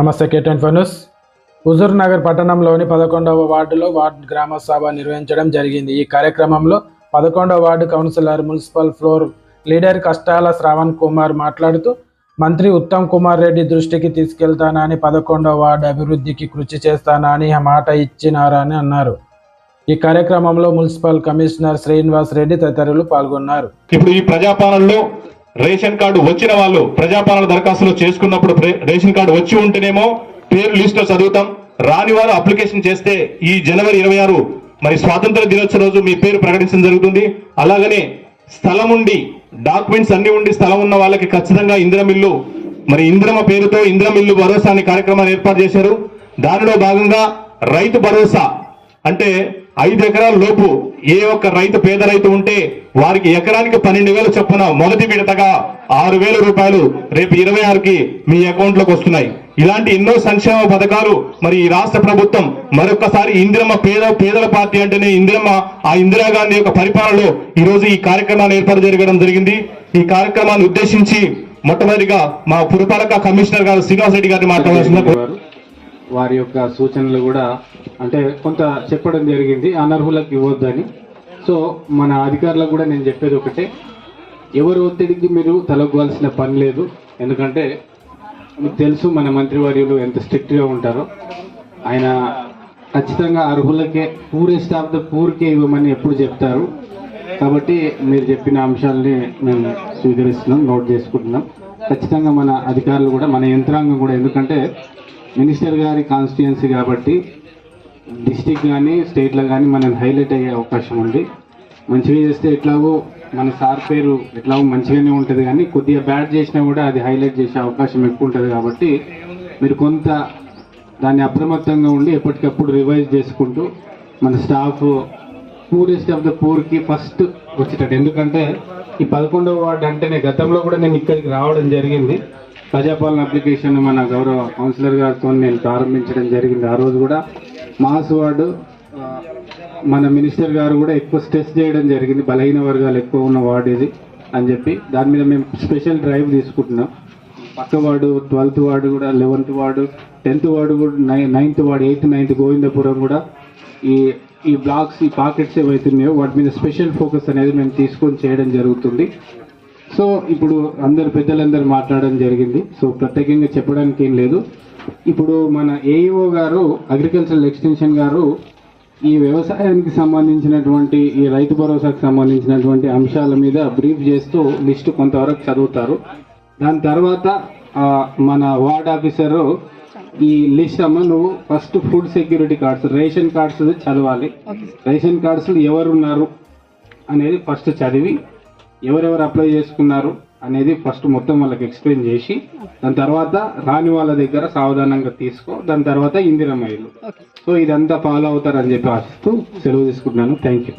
నమస్తే కేటన్ ఫనూస్ హుజూర్ నగర్ పట్టణంలోని పదకొండవ వార్డులో వార్డు గ్రామ సభ నిర్వహించడం జరిగింది. ఈ కార్యక్రమంలో పదకొండవ ward councillor municipal floor leader Kashtala Shravan Kumar మాట్లాడుతూ మంత్రి ఉత్తమ్ కుమార్ రెడ్డి దృష్టికి తీసుకెళ్తానని పదకొండవ వార్డు అభివృద్ధికి కృషి చేస్తానని మాట ఇచ్చినారని అన్నారు. ఈ కార్యక్రమంలో మున్సిపల్ కమిషనర్ శ్రీనివాస్ రెడ్డి తదితరులు పాల్గొన్నారు. ఇప్పుడు ఈ ప్రజాపాలనలో రేషన్ కార్డు వచ్చిన వాళ్ళు ప్రజాపాలన దరఖాస్తులు చేసుకున్నప్పుడు రేషన్ కార్డు వచ్చి ఉంటేనేమో పేరు లిస్టులో చదువుతాం. రాని వారు అప్లికేషన్ చేస్తే ఈ జనవరి ఇరవై ఆరు మరి స్వాతంత్ర దినోత్సవ రోజు మీ పేరు ప్రకటించడం జరుగుతుంది. అలాగనే స్థలం ఉండి డాక్యుమెంట్స్ అన్ని ఉండి స్థలం ఉన్న వాళ్ళకి ఖచ్చితంగా ఇంద్రమిల్లు మరి ఇంద్రమ పేరుతో ఇంద్రమిల్లు భరోసా అనే కార్యక్రమాన్ని ఏర్పాటు చేశారు. దానిలో భాగంగా రైతు భరోసా అంటే ఐదు ఎకరాల లోపు ఏ ఒక్క రైతు పేద రైతు ఉంటే వారికి ఎకరానికి పన్నెండు వేలు చొప్పున మొదటి విడతగా ఆరు వేల రూపాయలు రేపు ఇరవై ఆరుకి మీ అకౌంట్లోకి వస్తున్నాయి. ఇలాంటి ఎన్నో సంక్షేమ పథకాలు మరి ఈ రాష్ట్ర ప్రభుత్వం మరొకసారి ఇందిరమ్మ పేద పేదల పార్టీ అంటేనే ఇందిరమ్మ ఆ ఇందిరాగాంధీ యొక్క పరిపాలనలో ఈ రోజు ఈ కార్యక్రమాన్ని ఏర్పాటు జరగడం జరిగింది. ఈ కార్యక్రమాన్ని ఉద్దేశించి మొట్టమొదటిగా మా పురపాలక కమిషనర్ గారు శ్రీనివాసరెడ్డి గారిని మాట్లాడాల్సిందిగా వారి యొక్క సూచనలు కూడా అంటే కొంత చెప్పడం జరిగింది అనర్హులకు ఇవ్వద్దని. సో మన అధికారులకు కూడా నేను చెప్పేది ఒకటే ఎవరు ఒత్తిడికి మీరు తలగ్గాల్సిన పని లేదు. ఎందుకంటే మీకు తెలుసు మన మంత్రివర్యులు ఎంత స్ట్రిక్ట్గా ఉంటారో. ఆయన ఖచ్చితంగా అర్హులకే పూరెస్ట్ ఆఫ్ ద పూర్కే ఇవ్వమని ఎప్పుడు చెప్తారు. కాబట్టి మీరు చెప్పిన అంశాలని మేము స్వీకరిస్తున్నాం నోట్ చేసుకుంటున్నాం. ఖచ్చితంగా మన అధికారులు కూడా మన యంత్రాంగం కూడా ఎందుకంటే మినిస్టర్ గారి కాన్స్టిట్యుయెన్సీ కాబట్టి డిస్టిక్ కానీ స్టేట్లో కానీ మనం హైలైట్ అయ్యే అవకాశం ఉంది. మంచిగా చేస్తే ఎట్లాగో మన సార్ పేరు ఎట్లాగో మంచిగానే ఉంటుంది కానీ కొద్దిగా బ్యాడ్ చేసినా కూడా అది హైలైట్ చేసే అవకాశం ఎక్కువ ఉంటుంది కాబట్టి మీరు కొంత దాన్ని అప్రమత్తంగా ఉండి ఎప్పటికప్పుడు రివైజ్ చేసుకుంటూ మన స్టాఫ్ పూరెస్ట్ ఆఫ్ ద పూర్కి ఫస్ట్ వచ్చేటట్టు. ఎందుకంటే ఈ పదకొండవ వార్డు అంటేనే గతంలో కూడా నేను ఇక్కడికి రావడం జరిగింది. ప్రజాపాలన అప్లికేషన్ మన గౌరవ కౌన్సిలర్ గారితో నేను ప్రారంభించడం జరిగింది. ఆ రోజు కూడా మాస్ వార్డు మన మినిస్టర్ గారు కూడా ఎక్కువ స్ట్రెస్ చేయడం జరిగింది. బలహీన వర్గాలు ఎక్కువ ఉన్న వార్డు ఇది అని చెప్పి. దాని మీద మేము స్పెషల్ డ్రైవ్ తీసుకుంటున్నాం. పక్క వార్డు ట్వెల్త్ వార్డు కూడా లెవెన్త్ వార్డు టెన్త్ వార్డు కూడా నై ninth ward eighth ninth Govindapuram కూడా ఈ ఈ బ్లాక్స్ ఈ పాకెట్స్ ఏవైతున్నాయో వాటి మీద స్పెషల్ ఫోకస్ అనేది మేము తీసుకొని చేయడం జరుగుతుంది. సో ఇప్పుడు అందరు పెద్దలందరూ మాట్లాడడం జరిగింది. సో ప్రత్యేకంగా చెప్పడానికి ఏం లేదు. ఇప్పుడు మన ఏఈఓ గారు అగ్రికల్చరల్ ఎక్స్టెన్షన్ గారు ఈ వ్యవసాయానికి సంబంధించినటువంటి ఈ రైతు భరోసాకు సంబంధించినటువంటి అంశాల మీద బ్రీఫ్ చేస్తూ లిస్టు కొంతవరకు చదువుతారు. దాని తర్వాత మన వార్డ్ ఆఫీసరు ఈ లిస్ట్ అమ్మ నువ్వు first food security cards ration cards చదవాలి. రేషన్ కార్డ్స్ ఎవరు ఉన్నారు అనేది ఫస్ట్ చదివి ఎవరెవరు అప్లై చేసుకున్నారు అనేది ఫస్ట్ మొత్తం వాళ్ళకి ఎక్స్ప్లెయిన్ చేసి దాని తర్వాత రాని వాళ్ళ దగ్గర సావధానంగా తీసుకో దాని తర్వాత ఇందిరమ్మ ఇల్లు. సో ఇదంతా ఫాలో అవుతారని చెప్పి ఆశిస్తూ సెలవు తీసుకుంటున్నాను. Thank you